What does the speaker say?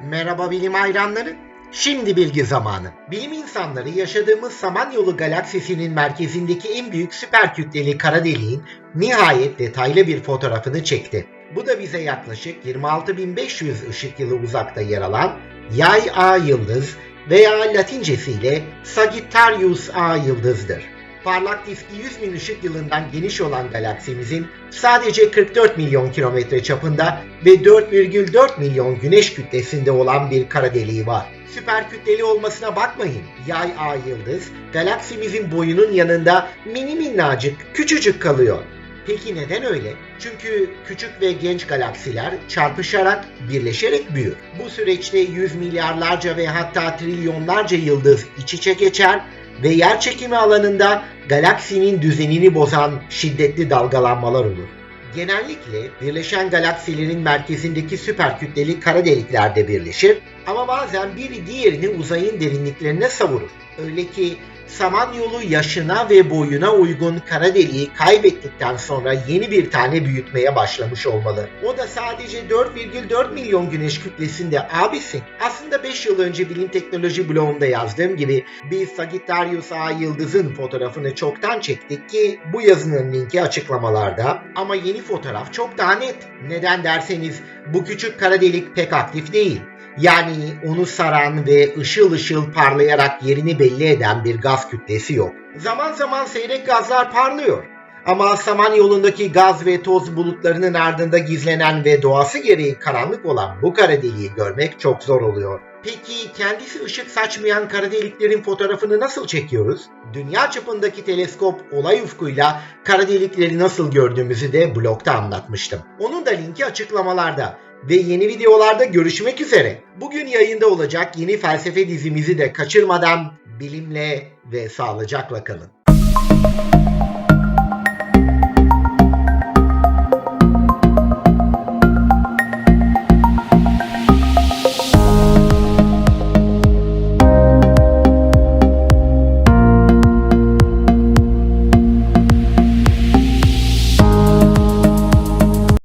Merhaba bilim hayranları. Şimdi bilgi zamanı. Bilim insanları yaşadığımız Samanyolu galaksisinin merkezindeki en büyük süper kütleli kara deliğin nihayet detaylı bir fotoğrafını çekti. Bu da bize yaklaşık 26.500 ışık yılı uzakta yer alan Yay A yıldız veya latincesiyle Sagittarius A yıldızdır. Parlak diski 100 bin ışık yılından geniş olan galaksimizin sadece 44 milyon kilometre çapında ve 4,4 milyon güneş kütlesinde olan bir kara deliği var. Süper kütleli olmasına bakmayın. Yay A yıldız galaksimizin boyunun yanında mini minnacık, küçücük kalıyor. Peki neden öyle? Çünkü küçük ve genç galaksiler çarpışarak, birleşerek büyür. Bu süreçte yüz milyarlarca ve hatta trilyonlarca yıldız iç içe geçer ve yer çekimi alanında galaksinin düzenini bozan şiddetli dalgalanmalar olur. Genellikle birleşen galaksilerin merkezindeki süper kütleli kara deliklerde birleşir ama bazen biri diğerini uzayın derinliklerine savurur. Öyle ki Samanyolu yaşına ve boyuna uygun kara deliği kaybettikten sonra yeni bir tane büyütmeye başlamış olmalı. O da sadece 4,4 milyon güneş kütlesinde abisi. Aslında 5 yıl önce bilim teknoloji blogumda yazdığım gibi biz Sagittarius A yıldızın fotoğrafını çoktan çektik ki bu yazının linki açıklamalarda. Ama yeni fotoğraf çok daha net. Neden derseniz bu küçük kara delik pek aktif değil. Yani onu saran ve ışıl ışıl parlayarak yerini belli eden bir gaz kütlesi yok. Zaman zaman seyrek gazlar parlıyor. Ama Samanyolu'ndaki gaz ve toz bulutlarının ardında gizlenen ve doğası gereği karanlık olan bu kara deliği görmek çok zor oluyor. Peki kendisi ışık saçmayan kara deliklerin fotoğrafını nasıl çekiyoruz? Dünya çapındaki teleskop olay ufkuyla kara delikleri nasıl gördüğümüzü de blogda anlatmıştım. Onun da linki açıklamalarda ve yeni videolarda görüşmek üzere. Bugün yayında olacak yeni felsefe dizimizi de kaçırmadan bilimle ve sağlıcakla kalın.